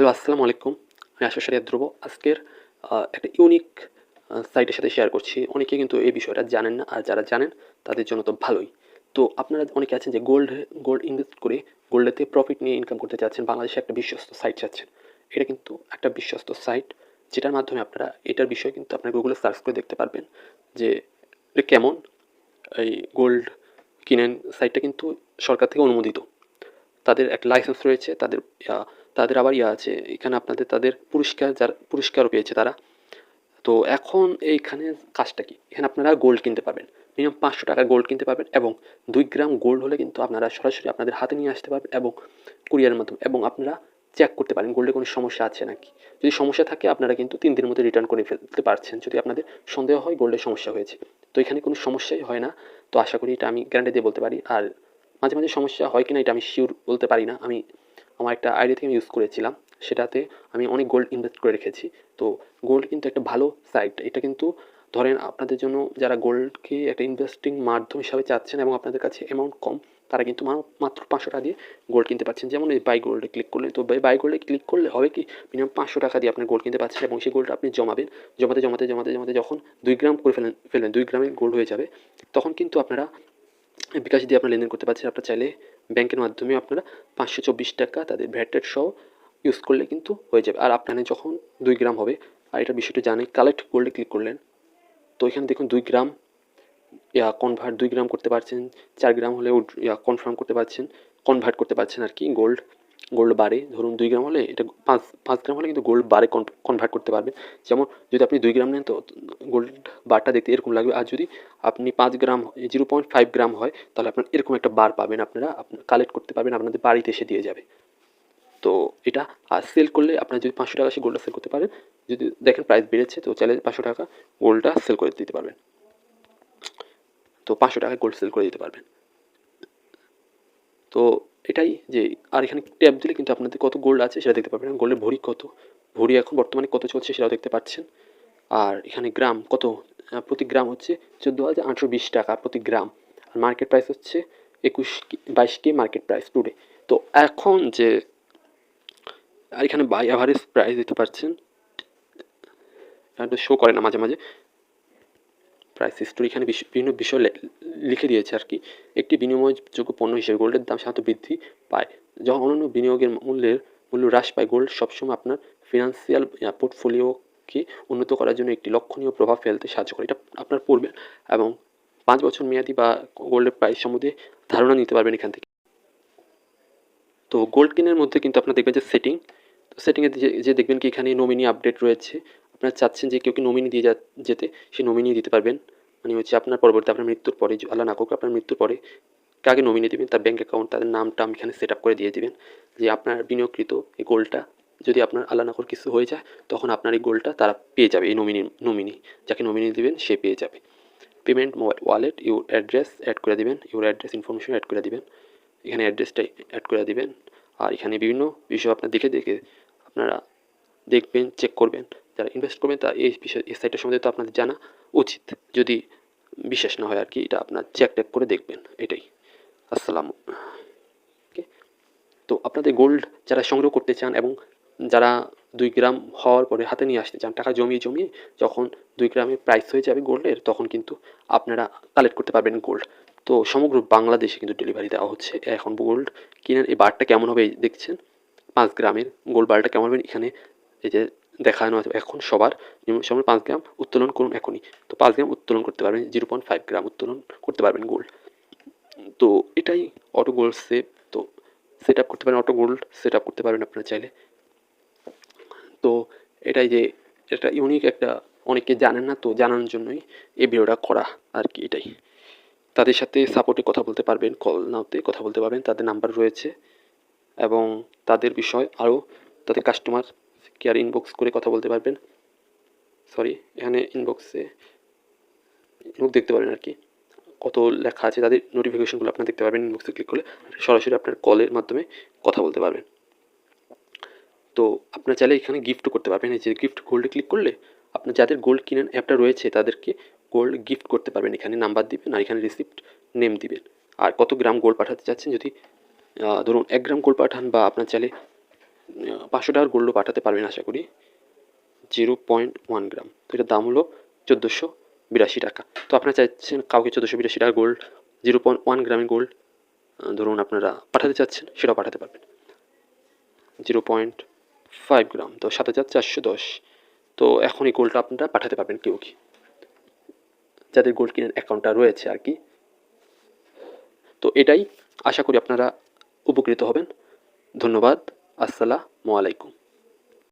Hello, আসসালামু আলাইকুম। আমি আশা ধ্রুব আজকের একটা ইউনিক সাইটের সাথে শেয়ার করছি। অনেকে কিন্তু এই বিষয়টা জানেন না, আর যারা জানেন, তাদের জন্য তো ভালোই। তো আপনারা অনেকে আছেন যে গোল্ড গোল্ড ইনভেস্ট করে গোল্ডেতে প্রফিট নিয়ে ইনকাম করতে চাচ্ছেন, বাংলাদেশে একটা বিশ্বস্ত সাইট চাচ্ছেন। এটা কিন্তু একটা বিশ্বস্ত সাইট যেটার মাধ্যমে আপনারা এটার বিষয়ে কিন্তু আপনার গুগলে সার্চ করে দেখতে পারবেন যে কেমন। এই গোল্ড কিনেন সাইটটা কিন্তু সরকার থেকে অনুমোদিত। তাদের একটা লাইসেন্স রয়েছে, তাদের তাদের আবার ইয়া আছে, এখানে আপনাদের তাদের পুরস্কার যারা পুরস্কারও পেয়েছে তারা। তো এখন এইখানে কাজটা কি? এখানে আপনারা গোল্ড কিনতে পারবেন। মিনিমাম পাঁচশো টাকার গোল্ড কিনতে পারবেন এবং দুই গ্রাম গোল্ড হলে কিন্তু আপনারা সরাসরি আপনাদের হাতে নিয়ে আসতে পারবেন এবং কুরিয়ারের মাধ্যমে এবং আপনারা চেক করতে পারেন গোল্ডে কোনো সমস্যা আছে নাকি। যদি সমস্যা থাকে আপনারা কিন্তু তিন দিনের মধ্যে রিটার্ন করে ফেলতে পারছেন, যদি আপনাদের সন্দেহ হয় গোল্ডের সমস্যা হয়েছে। তো এখানে কোনো সমস্যাই হয় না। তো আশা করি এটা আমি গ্যারান্টি দিয়ে বলতে পারি। আর মাঝে মাঝে সমস্যা হয় কিনা এটা আমি শিওর বলতে পারি না। আমি আমার একটা আইডিয়া থেকে আমি ইউজ করেছিলাম। সেটাতে আমি অনেক গোল্ড ইনভেস্ট করে রেখেছি। তো গোল্ড কিন্তু একটা ভালো সাইট এটা কিন্তু ধরেন আপনাদের জন্য যারা গোল্ডকে একটা ইনভেস্টিং মাধ্যম হিসাবে চাচ্ছেন এবং আপনাদের কাছে অ্যামাউন্ট কম, তারা কিন্তু মাত্র পাঁচশো টাকা দিয়ে গোল্ড কিনতে পারছেন যেমন এই বাই গোল্ডে ক্লিক করলে, তো বাই গোল্ডে ক্লিক করলে হবে কি? মিনিমাম পাঁচশো টাকা দিয়ে আপনি গোল্ড কিনতে পারছেন এবং সেই গোল্ডটা আপনি জমাবেন। জমাতে জমাতে জমাতে জমাতে যখন দুই গ্রাম করে ফেলেন ফেলেন দুই গ্রামে গোল্ড হয়ে যাবে। তখন কিন্তু আপনারা বিকাশ দিয়ে আপনারা লেনদেন করতে পারছেন। আপনার চাইলে ব্যাংকের মাধ্যমে আপনারা পাঁচশো চব্বিশ টাকা তাদের ভ্যাটের সহ ইউজ করলে কিন্তু হয়ে যাবে। আর আপনার যখন দুই গ্রাম হবে, আর এটা বিষয়টা জানি কালেক্ট গোল্ডে ক্লিক করলেন। তো এখানে দেখুন দুই গ্রাম, ইয়া কনভার্ট দুই গ্রাম করতে পারছেন, চার গ্রাম হলে ইয়া কনফার্ম করতে পারছেন কনভার্ট করতে পারছেন আর কি গোল্ড গোল্ড বারে, ধরুন দুই গ্রাম হলে এটা পাঁচ পাঁচ গ্রাম হলে কিন্তু গোল্ড বারে কনভার্ট করতে পারবেন। যেমন যদি আপনি দুই গ্রাম নেন তো গোল্ড বারটা দেখতে এরকম লাগবে। আর যদি আপনি পাঁচ gram zero point five gram হয়, তাহলে আপনার এরকম একটা বার পাবেন। আপনারা কালেক্ট করতে পারবেন, আপনাদের বাড়িতে এসে দিয়ে যাবে। তো এটা, আর সেল করলে আপনার যদি পাঁচশো টাকা সে গোল্ডটা সেল করতে পারেন। যদি দেখেন প্রাইস বেড়েছে, তো চাইলে পাঁচশো টাকা গোল্ডটা সেল করে দিতে পারবেন। তো পাঁচশো টাকায় গোল্ড সেল করে দিতে পারবেন। তো এটাই যে, আর এখানে ট্যাব দিলে কিন্তু আপনাদের কত গোল্ড আছে সেটা দেখতে পারবেন। গোল্ডের ভরি কত? ভরি এখন বর্তমানে কত চলছে সেটাও দেখতে পাচ্ছেন। আর এখানে গ্রাম কত? প্রতি গ্রাম হচ্ছে চোদ্দ হাজার আটশো বিশ টাকা প্রতি গ্রাম। আর মার্কেট প্রাইস হচ্ছে একুশ বাইশ কে মার্কেট প্রাইস টুডে তো এখন যে, আর এখানে বাই অ্যাভারেজ প্রাইস দিতে পারছেন শো করে না মাঝে মাঝে। প্রাইস হিস্টোরি এখানে বিভিন্ন বিষয় লিখে দিয়েছে আর কি। একটি বিনিময়যোগ্য পণ্য হিসেবে গোল্ডের দাম সাধারণত বৃদ্ধি পায় যখন অন্যান্য বিনিয়োগের মূল্যের মূল্য হ্রাস পায়। গোল্ড সবসময় আপনার ফিনান্সিয়াল পোর্টফোলিওকে উন্নত করার জন্য একটি লক্ষণীয় প্রভাব ফেলতে সাহায্য করে। এটা আপনার পড়বেন এবং পাঁচ বছর মেয়াদি বা গোল্ডের প্রাইস সম্বন্ধে ধারণা নিতে পারবেন এখান থেকে। তো গোল্ড কিনের মধ্যে কিন্তু আপনার দেখবেন যে সেটিং তো সেটিংয়ে যে দেখবেন কি এখানে নমিনি আপডেট রয়েছে। আপনারা চাচ্ছেন যে কেউ কি নমিনি দিয়ে যেতে সেই নমিনি দিতে পারবেন। মানে হচ্ছে আপনার পরবর্তী আপনার মৃত্যুর পরে আল্লাহ না করুক আপনার মৃত্যুর পরে কাকে নমিনি দেবেন, তার ব্যাঙ্ক অ্যাকাউন্ট তাদের নামটা আমি এখানে সেট আপ করে দিয়ে দিবেন, যে আপনার বিনিয়োগকৃত এই গোলটা যদি আপনার আল্লাহ না কিছু হয়ে যায়, তখন আপনার এই গোলটা তারা পেয়ে যাবে, এই নমিনি নমিনি যাকে নমিনি দেবেন, সে পেয়ে যাবে। Payment mobile wallet your address add করে দেবেন ইউর অ্যাড্রেস ইনফরমেশন অ্যাড করে দিবেন, এখানে অ্যাড্রেসটা অ্যাড করে দিবেন, আর এখানে বিভিন্ন বিষয় আপনার দেখে দেখে আপনারা দেখবেন চেক করবেন, যারা ইনভেস্ট করবেন তা এই বিষয়, এই সাইটের সম্বন্ধে তো আপনাদের জানা উচিত, যদি বিশ্বাস না হয় আর কি, এটা আপনার চেক ট্যাক করে দেখবেন, এটাই। আসসালাম ওকে তো আপনাদের গোল্ড যারা সংগ্রহ করতে চান এবং যারা দুই গ্রাম হওয়ার পরে হাতে নিয়ে আসতে চান, টাকা জমিয়ে জমিয়ে যখন দুই গ্রামে প্রাইস হয়ে যাবে গোল্ডের তখন কিন্তু আপনারা কালেক্ট করতে পারবেন গোল্ড তো সমগ্র বাংলাদেশে কিন্তু ডেলিভারি দেওয়া হচ্ছে। এখন গোল্ড কিনার এই বারটা কেমন হবে, দেখছেন? পাঁচ গ্রামের গোল্ড বারটা কেমন হবে? এখানে এই যে দেখানো আছে এখন সবার সময় পাঁচ গ্রাম উত্তোলন করুন এখনই। তো পাঁচ গ্রাম উত্তোলন করতে পারবেন জিরো পয়েন্ট ফাইভ গ্রাম উত্তোলন করতে পারবেন গোল্ড তো এটাই অটো গোল্ড সেভ তো সেট আপ করতে পারেন অটো গোল্ড সেট আপ করতে পারবেন আপনারা চাইলে। তো এটাই যে এটা ইউনিক একটা, অনেকে জানেন না, তো জানানোর জন্যই এই ভিডিওটা করা আর কি এটাই। তাদের সাথে সাপোর্টে কথা বলতে পারবেন কল নাওতে কথা বলতে পারবেন, তাদের নাম্বার রয়েছে। এবং তাদের বিষয় আরও তাদের কাস্টমার কেয়ার ইনবক্স করে কথা বলতে পারবেন? সরি এখানে ইনবক্সে ইনবক্স দেখতে পারেন আর কি। কত লেখা আছে, তাদের নোটিফিকেশনগুলো আপনার দেখতে পারবেন ইনবক্সে ক্লিক করলে। সরাসরি আপনার কলের মাধ্যমে কথা বলতে পারবেন। তো আপনার চাইলে এখানে গিফটও করতে পারবেন। এই যে গিফট গোল্ডে ক্লিক করলে আপনার যাদের গোল্ড কিনেন অ্যাপটা রয়েছে, তাদেরকে গোল্ড গিফট করতে পারবেন। এখানে নাম্বার দিবেন আর এখানে রিসিপ্ট নেম দিবেন। আর কত গ্রাম গোল্ড পাঠাতে চাচ্ছেন যদি ধরুন এক গ্রাম গোল্ড পাঠান বা আপনার চাইলে পাঁচশো টাকার গোল্ডও পাঠাতে পারবেন আশা করি। Zero point one gram. তো এটার দাম হলো চোদ্দোশো বিরাশি টাকা। তো আপনারা চাইছেন কাউকে চোদ্দোশো বিরাশি টাকা গোল্ড জিরো পয়েন্ট ওয়ান গ্রামের গোল্ড ধরুন আপনারা পাঠাতে চাচ্ছেন, সেটাও পাঠাতে পারবেন। Zero point five gram. তো সাত হাজার চারশো দশ। তো এখন এই গোল্ডটা আপনারা পাঠাতে পারবেন কেউ কি। যাদের গোল্ড কিনার অ্যাকাউন্টটা রয়েছে আর কি। তো এটাই আশা করি আপনারা উপকৃত হবেন। ধন্যবাদ। আসসালামু আলাইকুম।